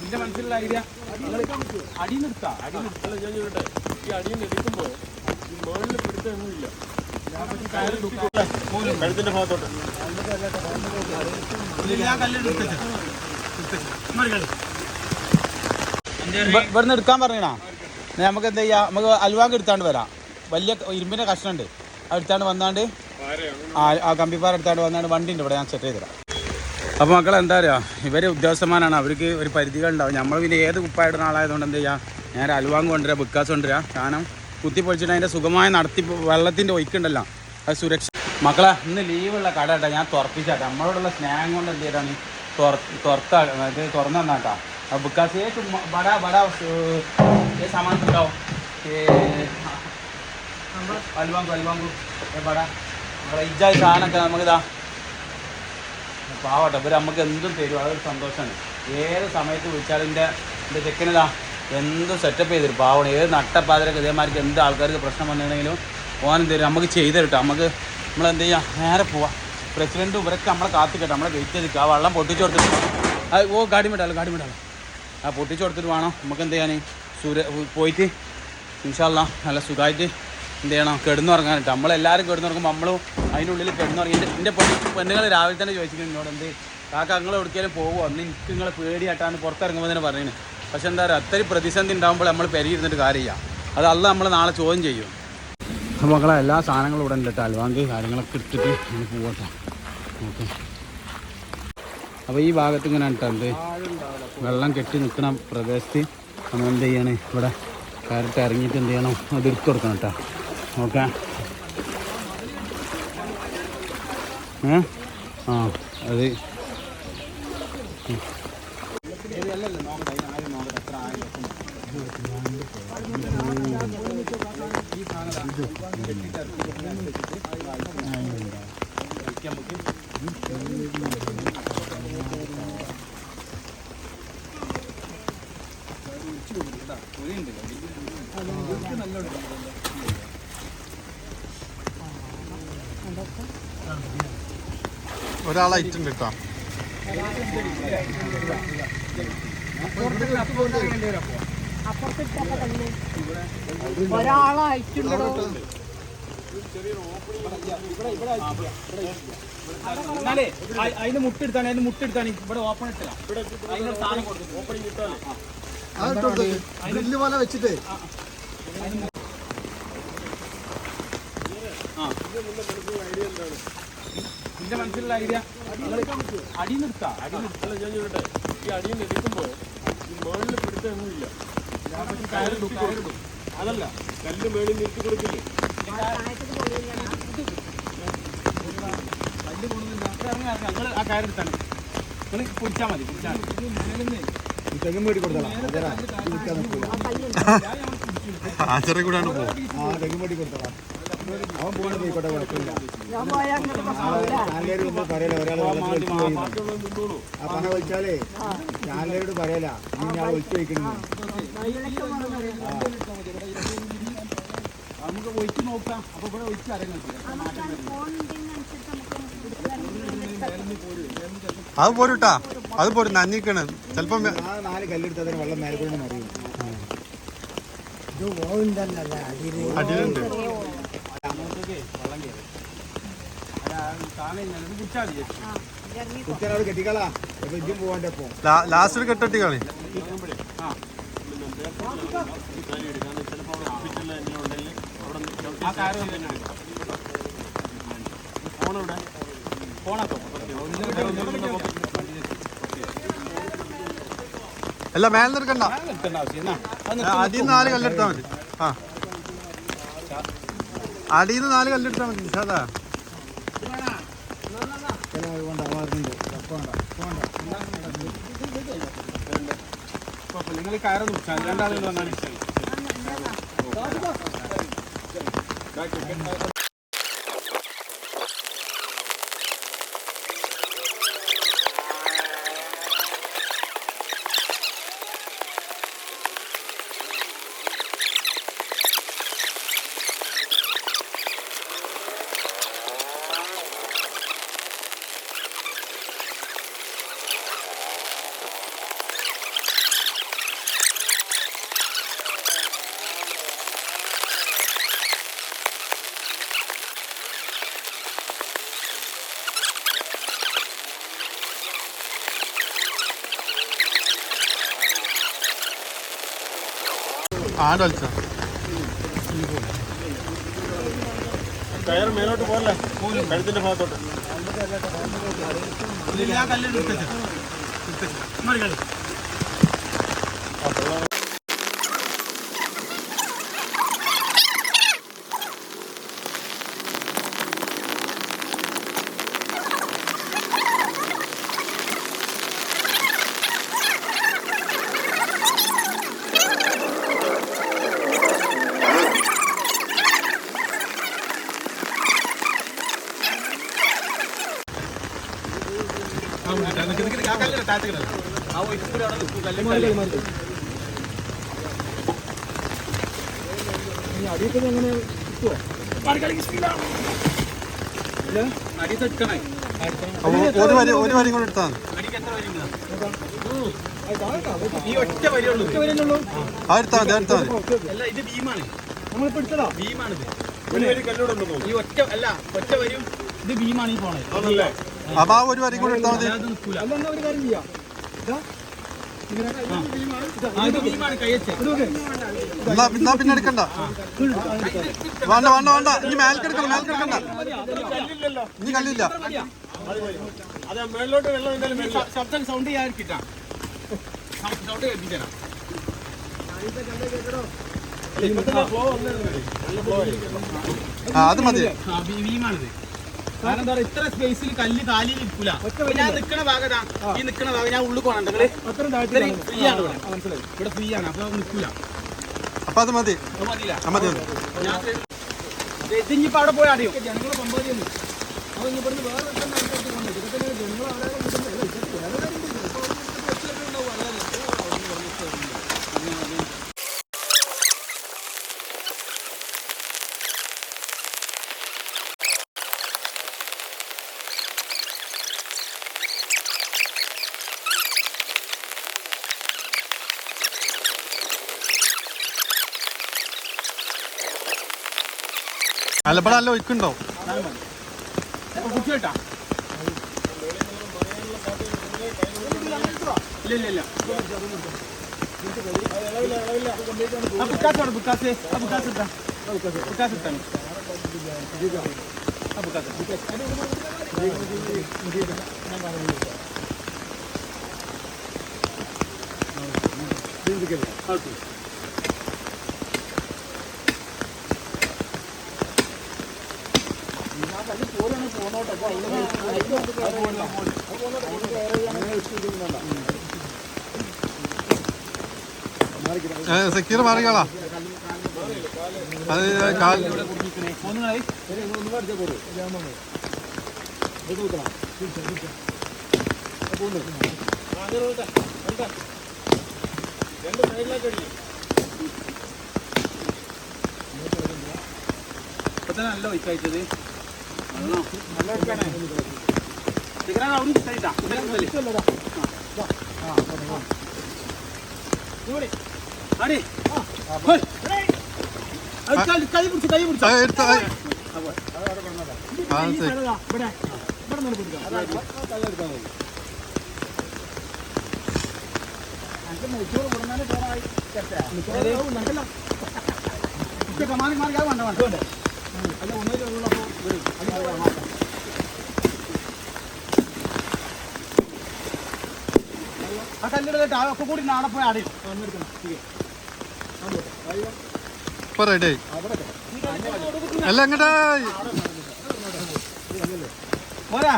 നിന്റെ മനസ്സിലുള്ള ഐഡിയ അടി നിർത്താ അടി നിർത്താ ഞാൻ ചോദിക്കട്ടെ. ഈ അടിയിൽ എടുക്കുമ്പോ ഈ മുകളിൽ പിടുത്തൊന്നുമില്ല കഴുത്തിന്റെ ഭാഗത്തോട്ട്. ഇവിടുന്ന് എടുക്കാൻ പറഞ്ഞാ നമുക്ക് എന്താ ചെയ്യാ? നമുക്ക് അൽവാങ്ക് എടുത്താണ്ട് വരാം. വലിയ ഇരുമ്പിന്റെ കഷ്ണുണ്ട്. അത് എടുത്താണ്ട് വന്നാണ്ട് ആ ആ കമ്പിപ്പാറ എടുത്താണ്ട് വന്നാണ്ട് വണ്ടി ഉണ്ട് ഇവിടെ. ഞാൻ സെറ്റ് ചെയ്ത് തരാം. അപ്പോൾ മക്കൾ എന്താ പറയാ ഇവർ ഉദ്യോഗസ്ഥന്മാരാണ്. അവർക്ക് ഒരു പരിധികളുണ്ടാവും. നമ്മൾ പിന്നെ ഏത് കുപ്പായിടുന്ന ആളായതുകൊണ്ട് എന്ത് ചെയ്യാ? ഞാൻ അലുവാങ് കൊണ്ടുവരാ ബിക്കാസ് കൊണ്ടുവരാ. കാരണം കുത്തിപ്പൊളിച്ചിട്ട് അതിന്റെ സുഖമായ നടത്തി വെള്ളത്തിന്റെ ഒഴുക്കുണ്ടല്ലോ. അത് സുരക്ഷ മക്കളെ ഇന്ന് ലീവുള്ള കട കേട്ടോ. ഞാൻ തുറപ്പിച്ചാട്ടോ. നമ്മളോടുള്ള സ്നേഹം കൊണ്ട് എന്ത് ചെയ്താണ്? തുറത്ത തുറന്നു തന്നാട്ടാ. ബിക്കാസ് ഏ ബടാ ബടാ ഏ ഉണ്ടാവും അൽവാങ്കു അൽവാങ്കു ഏ ബടാ. മക്കളെ സാധനമൊക്കെ നമുക്കിതാ പാവട്ടെ ഇവർ നമുക്ക് എന്തും തരും. അതൊരു സന്തോഷമാണ് ഏത് സമയത്ത് വിളിച്ചാലും എന്റെ എന്റെ ചെക്കനിതാ എന്തും സെറ്റപ്പ് ചെയ്തിരും പാവണം ഏത് നട്ടപ്പാതിരൊക്കെ ഇതേമാർക്ക് എന്ത് ആൾക്കാർക്ക് പ്രശ്നം വന്നിട്ടുണ്ടെങ്കിലും ഓനും തരും. നമുക്ക് ചെയ്ത് നമുക്ക് നമ്മൾ എന്ത് ചെയ്യാം? നേരെ പോവാം. പ്രസിഡന്റും ഇവരൊക്കെ നമ്മളെ കാത്തിക്കട്ടെ. നമ്മളെ വെയിറ്റ് ചെയ്തിട്ട് ആ വെള്ളം പൊട്ടിച്ചു കൊടുത്തിട്ട് ഓ ഗാഡി വിടാലോ ഗാഡി വിടാലോ ആ പൊട്ടിച്ചു കൊടുത്തിട്ട് വേണം. നമുക്ക് എന്ത് ചെയ്യാൻ സൂര്യ പോയിട്ട് ഇൻഷാല്ല നല്ല സുഖമായിട്ട് എന്ത് ചെയ്യണം? കിടന്നുറങ്ങാനിട്ട്. നമ്മളെല്ലാവരും കിടന്നുറങ്ങുമ്പോൾ നമ്മളും അതിന്റെ ഉള്ളിൽ കിടന്നുറങ്ങി എന്റെ എന്റെ പെണ്ണ് പെണ്ണുങ്ങൾ രാവിലെ തന്നെ ചോദിച്ചിട്ടുണ്ട് എന്നോട് എന്ത്? കാക്ക നിങ്ങൾ എവിടേക്കാലും പോകുമോ അന്ന് എനിക്ക് നിങ്ങളെ പേടിയായിട്ടാണ് പുറത്തിറങ്ങുമ്പോൾ തന്നെ പറയുന്നത് പക്ഷെ എന്താ പറയുക അത്രയും പ്രതിസന്ധി ഉണ്ടാകുമ്പോൾ നമ്മൾ പെരുകിരുന്നിട്ട് കാര്യമില്ല. അത് അല്ല നമ്മൾ നാളെ ചോദ്യം ചെയ്യും. മക്കളെ എല്ലാ സാധനങ്ങളും ഇവിടെ ഉണ്ട് കേട്ടോ. അൽവാങ്ക് കാര്യങ്ങളൊക്കെ എടുത്തിട്ട് നമ്മൾ പോകട്ടെ ഓക്കെ. അപ്പോൾ ഈ ഭാഗത്ത് ഇങ്ങനെ കേട്ടോ വെള്ളം കെട്ടി നിൽക്കുന്ന പ്രദേശത്ത് നമ്മൾ എന്ത് ചെയ്യണേ ഇവിടെ? കയറിട്ട് ഇറങ്ങിയിട്ട് എന്ത് ചെയ്യണം? അത് എടുത്തു കൊടുക്കണം കേട്ടോ. ഓക്കെ ഏ? ആ അത്. ഒരാളായിട്ടുണ്ട് കേട്ടോ? ഒരാളായിട്ടുണ്ടോ എന്നാലേ അ- അതിന് മുട്ടെടുത്താണ് അതിന് മുട്ടെടുത്താണ്. ഇവിടെ ഓപ്പൺ ഇട്ടില്ല അതിന്റെ സാധനം കൊടുത്തു. ഓപ്പണിംഗ് കിട്ടാലേ ഗ്രില്ല് പോലെ വെച്ചിട്ട്. നിന്റെ മനസ്സിലുള്ള ഐഡിയ? അടി നിർത്താ അടി നിർത്താ അല്ല ഞാൻ ചോട്ടെ ഈ അടിയിൽ എടുക്കുമ്പോ ഈ മുകളിൽ പിടുത്തൊന്നുമില്ല അതല്ല കല്ല് മേളിൽ നിർത്തി കൊടുക്കില്ലേ? നിങ്ങൾ ആ കയറെടുത്താണ് നിങ്ങൾ പിടിച്ചാൽ മതി പൊടിച്ചാൽ മതി. തെങ്ങും കൊടുത്തടാ. കൂടാണ് പോ. ആ തെങ്ങും മേടി കൊടുത്തടാ. അവൻ പോകണ പോയിക്കോട്ടെ കുഴപ്പമില്ല. ഞാൻ പോയാൽ അങ്ങോട്ട് പ്രശ്നമില്ല. ചാനലേര് ഒന്നും പറയല ഒരാൾ വെള്ളത്തിൽ ഒളിച്ചു പോയി ബാക്കിയുള്ളത് നിന്നോളൂ ആ പണ വിളിച്ചാലേ ചാനലേരോട് പറയല ഇനി ഞാൻ ഒളിച്ചു വയ്ക്കുന്നു നമുക്ക് ഒഴിച്ച് നോക്കാം അപ്പൊ ഇവിടെ ഒഴിച്ച് അത് പോരുട്ടാ. അത് പോരും നന്നിക്കണ് ചിലപ്പം ആ നാല് കല്ലെടുത്തതിന് വെള്ളം മേലെ കൊണ്ട് മറിയും അടിയിലുണ്ട്. ലാസ്റ്റ് കെട്ടട്ടി കളി. ആ. കാറ് തന്നെ ഫോണെവിടെ. ഫോണാക്കോ അല്ല മേലെ നിൽക്കണ്ട അടിയിൽ നിന്ന് നാല് കല്ലെടുത്താൽ മതി. ആ. അടിയിൽ നിന്ന് നാല് കല്ലെടുത്താൽ മതി സാധാ നിങ്ങൾ കയറുന്നു രണ്ടാളുകൾ വന്നാൽ ആണ്ട് വലിച്ചോ കയറ് മേലോട്ട് പോകല്ലേ കഴുത്തിന്റെ ഭാഗത്തോട്ട്. ഒരു വരി കൂടെ എടുത്താൽ ഈ ഒറ്റ വരിയുള്ളൂ അത് എടുത്താൽ മതി അത് എടുത്താൽ മതി അല്ല ഇത് ഭീമാണ് നമ്മളിപ്പോ എടുത്തതാ ഭീമാണിത് ഒരു വരി കല്ലൂടെ ഉണ്ടെന്ന് തോന്നുന്നു ഈ ഒറ്റ അല്ല ഒറ്റ വരും ഇത് ഭീമാണ് ഈ ഫോണേ അപ്പൊ ആ ഒരു വരി കൂടെ എടുത്താൽ മതി. പിന്നെ എടുക്കണ്ട. വേണ്ട വേണ്ട വേണ്ട. ഇനി മേൽക്കെടുക്കണം മേൽക്കെടുക്കണ്ട. ഇനി കല്ലില്ല സൗണ്ട് അത് മതി. കാരണം എന്താ പറയുക ഇത്ര സ്പേസിൽ കല്ല് കാലിൽ നിൽക്കൂല. ഞാൻ നിൽക്കുന്ന ഭാഗതാ ഈ നിൽക്കുന്ന ഭാഗം ഞാൻ ഉള്ളിൽ പോകണ്ട നിങ്ങൾ ഫ്രീ ആണ് ഇവിടെ. മനസ്സിലായി. ഇവിടെ ഫ്രീ ആണ്. അപ്പൊ നിൽക്കൂല. അപ്പൊ അത് മതി. ഇതിഞ്ഞിപ്പോ അവിടെ പോയി ജനങ്ങൾ സമ്പാദ്യം അത് ഇനി ഇവിടുന്ന് വേറെ. ജനങ്ങൾ അവിടെ കൊണ്ടുപോയി. അല്ല, ഇത് വേറെ കാര്യം ഉണ്ട്. ഇപ്പൊ അവർക്ക് കുറച്ചൊക്കെ ഉണ്ടാവും. അല്ലാതെ ഇവിടെ നല്ല ഒഴുക്കുണ്ടോ? കുട്ടി കേട്ടാ ഇല്ല ഇല്ല ഇല്ല ആ ബുക്കാസ് വേണം ബുക്കാസ് ആ ബുക്കാസ് ഇട്ടാ ബുക്കാസ് ഇട്ടാണ് ആ ബുക്കാസ് ഓക്കെ സെക്യൂർ മാറികളാ അത് കാൽ രണ്ട് നല്ല ഒഴിക്കാണ് ചിക്കനാണ് അവിടെ കിട്ടായിട്ടാ അടി ഹോയ്. അത് കൈ- കൈ പിടിച്ചു കൈ പിടിച്ചു അത് എടുത്ത അത് ആ ഈ ശരി. സ്ഥലതാ. ഇവിടെ ഇവിടെ നിന്ന് പിടിക്കാം മാറി അത് വേണ്ട വേണ്ട കൂടി നാളെ ആയി അല്ല എങ്ങട്ടാ പോരാ.